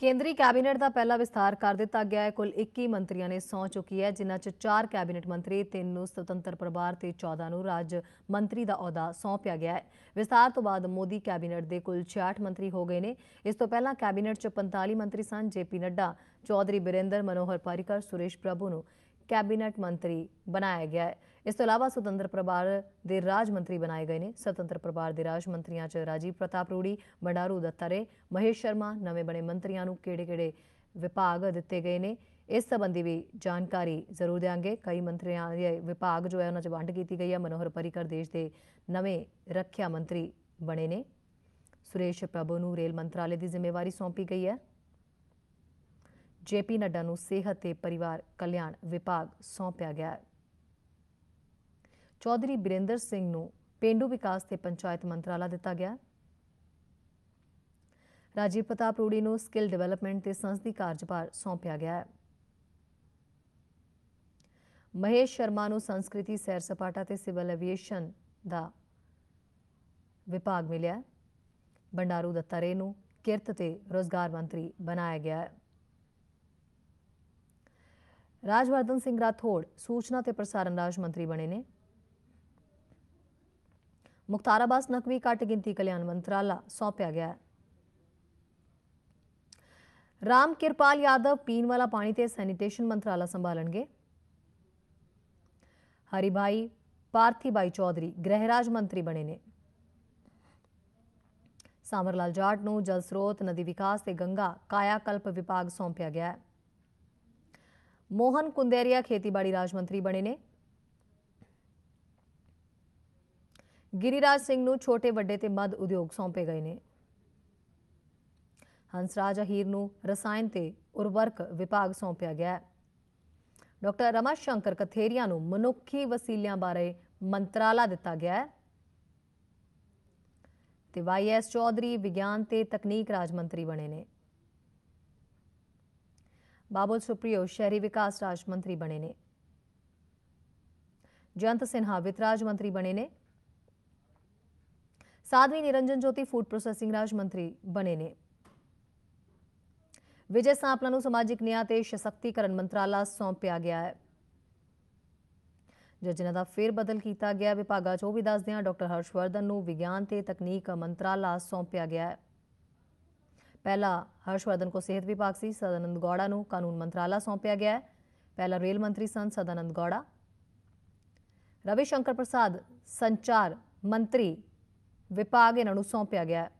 ਕੇਂਦਰੀ ਕੈਬਨਿਟ ਦਾ ਪਹਿਲਾ ਵਿਸਥਾਰ ਕਰ ਦਿੱਤਾ ਗਿਆ ਹੈ। ਕੁੱਲ 21 ਮੰਤਰੀਆਂ ਨੇ ਸਹੁੰ ਚੁੱਕੀ ਹੈ, ਜਿਨ੍ਹਾਂ 'ਚ 4 ਕੈਬਨਿਟ ਮੰਤਰੀ 3 ਨੂੰ ਸੁਤੰਤਰ ਪਰਿਵਾਰ ਤੇ 14 ਨੂੰ ਰਾਜ ਮੰਤਰੀ ਦਾ ਅਹੁਦਾ ਸੌਂਪਿਆ ਗਿਆ ਹੈ। ਵਿਸਥਾਰ ਤੋਂ ਬਾਅਦ ਮੋਦੀ ਕੈਬਨਿਟ ਦੇ ਕੁੱਲ 66 ਮੰਤਰੀ ਹੋ ਗਏ ਨੇ। ਇਸ ਤੋਂ ਪਹਿਲਾਂ ਕੈਬਨਿਟ 'ਚ 45 ਮੰਤਰੀ ਸਨ ਜੇਪੀ ਨੱਡਾ, ਚੌਧਰੀ ਬਿਰੇਂਦਰ, ਮਨੋਹਰ ਪਾਰੀਕਰ, ਸੁਰੇਸ਼ ਪ੍ਰਭੂ ਨੂੰ ਕੈਬਨਿਟ ਮੰਤਰੀ ਬਣਾਇਆ ਗਿਆ ਹੈ। ਇਸ ਤੋਂ ਇਲਾਵਾ ਸੁਤੰਤਰ ਪਰਿਵਾਰ ਦੇ ਰਾਜ ਮੰਤਰੀ ਬਣਾਏ ਗਏ ਨੇ। ਸੁਤੰਤਰ ਪਰਿਵਾਰ ਦੇ ਰਾਜ ਮੰਤਰੀਆਂ 'ਚ ਰਾਜੀਵ ਪ੍ਰਤਾਪ ਰੂੜੀ, ਬੰਡਾਰੂ ਦੱਤਾਰੇ ਮਹੇਸ਼ ਸ਼ਰਮਾ, ਨਵੇਂ ਬਣੇ ਮੰਤਰੀਆਂ ਨੂੰ ਕਿਹੜੇ-ਕਿਹੜੇ ਵਿਭਾਗ ਦਿੱਤੇ ਗਏ ਨੇ, ਇਸ ਸੰਬੰਧੀ ਵੀ ਜਾਣਕਾਰੀ ਜ਼ਰੂਰ ਦੇਵਾਂਗੇ ਕਈ ਮੰਤਰੀਆਂ ਦੇ ਵਿਭਾਗ ਜੋ ਹੈ ਉਹਨਾਂ 'ਚ ਵੰਡ ਕੀਤੀ ਗਈ ਹੈ। ਮਨੋਹਰ ਪਰਿਕਰ ਦੇਸ਼ ਦੇ ਨਵੇਂ ਰੱਖਿਆ ਮੰਤਰੀ ਬਣੇ ਨੇ। ਸੁਰੇਸ਼ ਪ੍ਰਭੂ ਨੂੰ ਰੇਲ ਮੰਤਰਾਲੇ ਦੀ ਜ਼ਿੰਮੇਵਾਰੀ ਸੌਂਪੀ ਗਈ ਹੈ। ਜੇਪੀ ਨੱਡਾ ਨੂੰ ਸਿਹਤ ਤੇ ਪਰਿਵਾਰ ਕਲਿਆਣ ਵਿਭਾਗ ਸੌਂਪਿਆ ਗਿਆ ਹੈ। ਚੌਧਰੀ ਬਿਰੇਂਦਰ ਸਿੰਘ ਨੂੰ ਪੇਂਡੂ ਵਿਕਾਸ ਤੇ ਪੰਚਾਇਤ ਮੰਤਰਾਲਾ ਦਿੱਤਾ ਗਿਆ। ਰਾਜੀਵ ਪ੍ਰਤਾਪ ਰੂੜੀ ਨੂੰ ਸਕਿੱਲ ਡਿਵੈਲਪਮੈਂਟ ਤੇ ਸੰਸਦੀ ਕਾਰਜਭਾਰ ਸੌਂਪਿਆ ਗਿਆ ਹੈ। ਮਹੇਸ਼ ਸ਼ਰਮਾ ਨੂੰ ਸੰਸਕ੍ਰਿਤੀ, ਸੈਰ ਸਪਾਟਾ ਤੇ ਸਿਵਲ ਐਵੀਏਸ਼ਨ ਦਾ ਵਿਭਾਗ ਮਿਲਿਆ। ਬੰਡਾਰੂ ਦੱਤਾਰੇ ਨੂੰ ਕਿਰਤ ਤੇ ਰੋਜ਼ਗਾਰ ਮੰਤਰੀ ਬਣਾਇਆ ਗਿਆ ਹੈ। ਰਾਜਵਰਧਨ ਸਿੰਘ ਰਾਠੌੜ ਸੂਚਨਾ ਤੇ ਪ੍ਰਸਾਰਣ ਰਾਜ ਮੰਤਰੀ ਬਣੇ ਨੇ। ਮੁਖਤਾਰ ਅਬਾਸ ਨਕਵੀ ਘੱਟ ਗਿਣਤੀ ਕਲਿਆਣ ਮੰਤਰਾਲਾ ਸੌਂਪਿਆ ਗਿਆ ਹੈ। ਰਾਮ ਕਿਰਪਾਲ ਯਾਦਵ ਪੀਣ ਵਾਲਾ ਪਾਣੀ ਤੇ ਸੈਨੀਟੇਸ਼ਨ ਮੰਤਰਾਲਾ ਸੰਭਾਲਣਗੇ। ਹਰੀ ਹਰੀਭਾਈ ਪਾਰਥੀਬਾਈ ਚੌਧਰੀ ਗ੍ਰਹਿ ਰਾਜ ਮੰਤਰੀ ਬਣੇ ਨੇ। ਸਾਮਰਲਾਲ ਜਾਟ ਨੂੰ ਜਲ ਸਰੋਤ, ਨਦੀ ਵਿਕਾਸ ਤੇ ਗੰਗਾ ਕਾਇਆ ਕਲਪ ਵਿਭਾਗ ਸੌਂਪਿਆ ਗਿਆ ਹੈ। ਮੋਹਨ ਕੁੰਦੇਰੀਆ ਖੇਤੀਬਾੜੀ ਰਾਜ ਮੰਤਰੀ ਬਣੇ ਨੇ। ਗਿਰੀਰਾਜ ਸਿੰਘ ਨੂੰ ਛੋਟੇ, ਵੱਡੇ ਤੇ ਮੱਧ ਉਦਯੋਗ ਸੌਂਪੇ ਗਏ ਨੇ। ਹੰਸਰਾਜ ਅਹੀਰ ਨੂੰ ਰਸਾਇਣ ਤੇ ਉਰਵਰਕ ਵਿਭਾਗ ਸੌਂਪਿਆ ਗਿਆ ਹੈ। ਡਾਕਟਰ ਰਮਾ ਸ਼ੰਕਰ ਕਥੇਰੀਆ ਨੂੰ ਮਨੁੱਖੀ ਵਸੀਲਿਆਂ ਬਾਰੇ ਮੰਤਰਾਲਾ ਦਿੱਤਾ ਗਿਆ ਹੈ। ਤੇ ਵਾਈਐਸ ਚੌਧਰੀ ਵਿਗਿਆਨ ਤੇ ਤਕਨੀਕ ਰਾਜ ਮੰਤਰੀ ਬਣੇ ਨੇ। ਬਾਬੁਲ ਸੁਪਰੀਓ ਸ਼ਹਿਰੀ ਵਿਕਾਸ ਰਾਜ ਮੰਤਰੀ ਬਣੇ ਨੇ। ਜੰਤ ਸਿਨਹਾ ਵਿੱਤ ਰਾਜ ਮੰਤਰੀ ਬਣੇ ਨੇ। ਸਾਧਵੀ ਨਿਰੰਜਨ ਜੋਤੀ ਫੂਡ ਪ੍ਰੋਸੈਸਿੰਗ ਰਾਜ ਮੰਤਰੀ ਬਣੇ ਨੇ ਵਿਜੇ ਸਾਂਪਲਾ ਨੂੰ ਸਮਾਜਿਕ ਨਿਆਂ ਤੇ ਸਸ਼ਕਤੀਕਰਨ ਮੰਤਰਾਲਾ ਸੌਂਪਿਆ ਗਿਆ ਹੈ ਜੱਜਨਾਂ ਦਾ ਫੇਰ ਬਦਲ ਕੀਤਾ ਗਿਆ ਵਿਭਾਗਾ ਉਹ ਵੀ ਦੱਸਦੇ ਹਾਂ ਡਾਕਟਰ ਹਰਸ਼ਵਰਧਨ ਨੂੰ ਵਿਗਿਆਨ ਤੇ ਤਕਨੀਕ ਮੰਤਰਾਲਾ ਸੌਂਪਿਆ ਗਿਆ ਹੈ ਪਹਿਲਾ ਹਰਸ਼ਵਰਧਨ ਕੋ ਸਿਹਤ ਵਿਭਾਗ ਸੀ ਸਦਾਨੰਦ ਗੌੜਾ ਨੂੰ ਕਾਨੂੰਨ ਮੰਤਰਾਲਾ ਸੌਂਪਿਆ ਗਿਆ ਹੈ ਪਹਿਲਾ ਰੇਲ ਮੰਤਰੀ ਸਨ ਸਦਾਨੰਦ ਗੌੜਾ ਰਵੀ ਸ਼ੰਕਰ ਪ੍ਰਸਾਦ ਸੰਚਾਰ ਮੰਤਰੀ ਵਿਭਾਗ ਇਹਨਾਂ ਨੂੰ ਸੌਂਪਿਆ ਗਿਆ ਹੈ।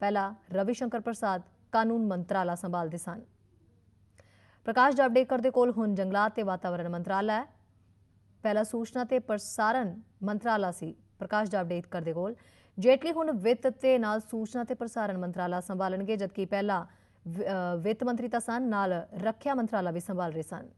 ਪਹਿਲਾ ਰਵੀ ਸ਼ੰਕਰ ਪ੍ਰਸਾਦ ਕਾਨੂੰਨ ਮੰਤਰਾਲਾ ਸੰਭਾਲਦੇ ਸਨ। ਪ੍ਰਕਾਸ਼ ਜਾਵੜੇਕਰ ਦੇ ਕੋਲ ਹੁਣ ਜੰਗਲਾਤ ਤੇ ਵਾਤਾਵਰਣ ਮੰਤਰਾਲਾ ਹੈ। ਪਹਿਲਾ ਸੂਚਨਾ ਤੇ ਪ੍ਰਸਾਰਣ ਮੰਤਰਾਲਾ ਸੀ ਪ੍ਰਕਾਸ਼ ਜਾਵੜੇਕਰ ਦੇ ਕੋਲ। ਜੇਟਲੀ ਹੁਣ ਵਿੱਤ ਤੇ ਨਾਲ ਸੂਚਨਾ ਤੇ ਪ੍ਰਸਾਰਣ ਮੰਤਰਾਲਾ ਸੰਭਾਲਣਗੇ, ਜਦਕਿ ਪਹਿਲਾ ਵਿੱਤ ਮੰਤਰੀ ਤਾਂ ਸਨ, ਨਾਲ ਰੱਖਿਆ ਮੰਤਰਾਲਾ ਵੀ ਸੰਭਾਲ ਰਹੇ ਸਨ।